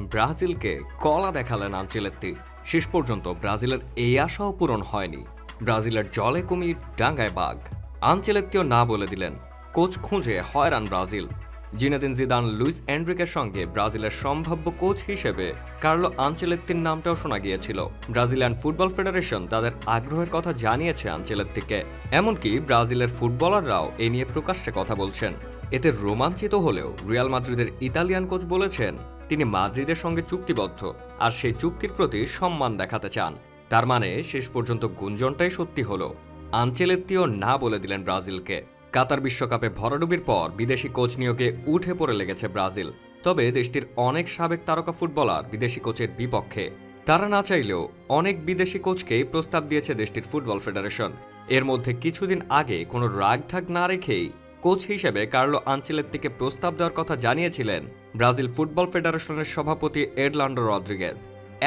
ব্রাজিলকে কলা দেখালেন আঞ্চেলেত্তি। শেষ পর্যন্ত ব্রাজিলের এই আশাও পূরণ হয়নি। ব্রাজিলের জলে কুমির, ডাঙ্গায় বাঘ। আঞ্চেলেত্তিও না বলে দিলেন, কোচ খুঁজে হয়রান ব্রাজিল। জিনেদিন জিদান, লুইস এন্ড্রিকের সঙ্গে ব্রাজিলের সম্ভাব্য কোচ হিসেবে কার্লো আঞ্চেলেত্তির নামটাও শোনা গিয়েছিল। ব্রাজিলিয়ান ফুটবল ফেডারেশন তাদের আগ্রহের কথা জানিয়েছে আঞ্চেলেত্তিকে। এমনকি ব্রাজিলের ফুটবলাররাও এ নিয়ে প্রকাশ্যে কথা বলছেন। এতে রোমাঞ্চিত হলেও রিয়াল মাদ্রিদের ইতালিয়ান কোচ বলেছেন তিনি মাদ্রিদের সঙ্গে চুক্তিবদ্ধ আর সেই চুক্তির প্রতি সম্মান দেখাতে চান। তার মানে শেষ পর্যন্ত গুঞ্জনটাই সত্যি হলো। আঞ্চেলেত্তিও না বলে দিলেন ব্রাজিলকে। কাতার বিশ্বকাপে ভরাডুবির পর বিদেশি কোচ নিয়োগে উঠে পড়ে লেগেছে ব্রাজিল। তবে দেশটির অনেক সাবেক তারকা ফুটবলার বিদেশি কোচের বিপক্ষে। তারা না চাইলেও অনেক বিদেশি কোচকেই প্রস্তাব দিয়েছে দেশটির ফুটবল ফেডারেশন। এর মধ্যে কিছুদিন আগে কোনো রাগঢাক না রেখেই কোচ হিসেবে কার্লো আঞ্চেলেত্তিকে প্রস্তাব দেওয়ার কথা জানিয়েছিলেন ব্রাজিল ফুটবল ফেডারেশনের সভাপতি এডলান্ডো রদ্রিগেজ।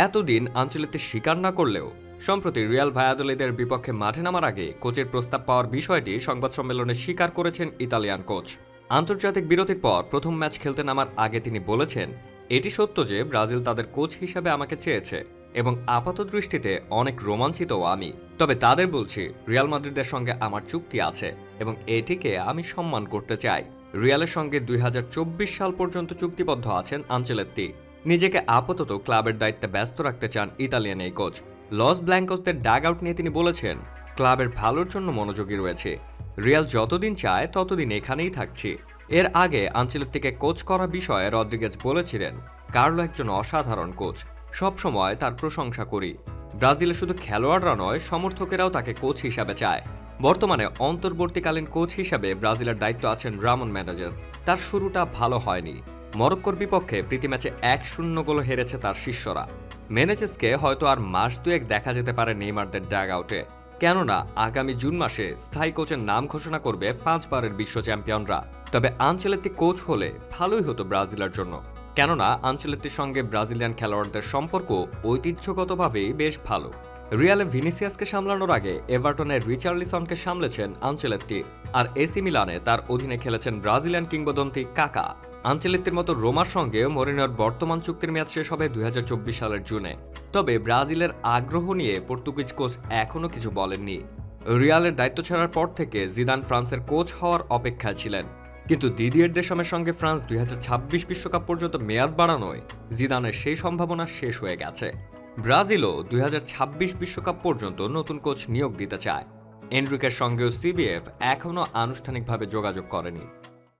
এতদিন আঞ্চলিক স্বীকার না করলেও, সম্প্রতি রিয়াল ভায়াদলিদের বিপক্ষে মাঠে নামার আগে কোচের প্রস্তাব পাওয়ার বিষয়টি সংবাদ সম্মেলনে স্বীকার করেছেন ইতালিয়ান কোচ। আন্তর্জাতিক বিরতির পর প্রথম ম্যাচ খেলতে নামার আগে তিনি বলেছেন এটি সত্য যে ব্রাজিল তাদের কোচ হিসাবে আমাকে চেয়েছে এবং আপাত দৃষ্টিতে অনেক রোমাঞ্চিতও আমি। তবে তাদের বলছি, রিয়াল মাদ্রিদের সঙ্গে আমার চুক্তি আছে এবং এটিকে আমি সম্মান করতে চাই। রিয়ালের সঙ্গে দুই হাজার চব্বিশ সাল পর্যন্ত চুক্তিবদ্ধ আছেন আঞ্চলেত্তি। নিজেকে আপাতত ক্লাবের দায়িত্বে ব্যস্ত রাখতে চান ইতালিয়ান এই কোচ। লস ব্ল্যাঙ্কসদের ডাগ আউট নিয়ে তিনি বলেছেন, ক্লাবের ভালোর জন্য মনোযোগী রয়েছে। রিয়াল যতদিন চায়, ততদিন এখানেই থাকছি। এর আগে আঞ্চলিকটিকে কোচ করা বিষয়ে রদ্রিগেজ বলেছিলেন, কার্লো একজন অসাধারণ কোচ সবসময় তার প্রশংসা করি। ব্রাজিলে শুধু খেলোয়াড়রা নয়, সমর্থকেরাও তাকে কোচ হিসাবে চায়। বর্তমানে অন্তর্বর্তীকালীন কোচ হিসাবে ব্রাজিলের দায়িত্ব আছেন রামন ম্যানেজেস তার শুরুটা ভালো হয়নি। মরক্কোর বিপক্ষে প্রীতি ম্যাচে এক শূন্য গোল হেরেছে তার শিষ্যরা। মেনেজেসকে হয়তো আর মাস দুয়েক দেখা যেতে পারে নেইমারদের ড্যাগ আউটে কেননা, আগামী জুন মাসে স্থায়ী কোচের নাম ঘোষণা করবে পাঁচবারের বিশ্ব চ্যাম্পিয়নরা। তবে আঞ্চলেত্তি কোচ হলে ভালোই হতো ব্রাজিলের জন্য। কেননা আঞ্চলেত্তির সঙ্গে ব্রাজিলিয়ান খেলোয়াড়দের সম্পর্ক ঐতিহ্যগতভাবেই বেশ ভালো। রিয়ালে ভিনিসিয়াসকে সামলানোর আগে এভারটনের রিচার্লিসনকে সামলেছেন আঞ্চলেত্তি আর এসি মিলানে তার অধীনে খেলেছেন ব্রাজিলিয়ান কিংবদন্তি কাকা। আঞ্চলিকটির মতো রোমার সঙ্গে মরিনোর বর্তমান চুক্তির মেয়াদ শেষ হবে দুই হাজার চব্বিশ সালের জুনে। তবে ব্রাজিলের আগ্রহ নিয়ে পর্তুগিজ কোচ এখনও কিছু বলেননি। রিয়ালের দায়িত্ব ছাড়ার পর থেকে জিদান ফ্রান্সের কোচ হওয়ার অপেক্ষায় ছিলেন। কিন্তু দিদিয়ের দেশমের সঙ্গে ফ্রান্স দুই বিশ্বকাপ পর্যন্ত মেয়াদ বাড়ানোয় জিদানের সেই সম্ভাবনা শেষ হয়ে গেছে। ব্রাজিলও দুই বিশ্বকাপ পর্যন্ত নতুন কোচ নিয়োগ দিতে চায়। এন্ড্রিকের সঙ্গেও সিবিএফ এখনও আনুষ্ঠানিকভাবে যোগাযোগ করেনি।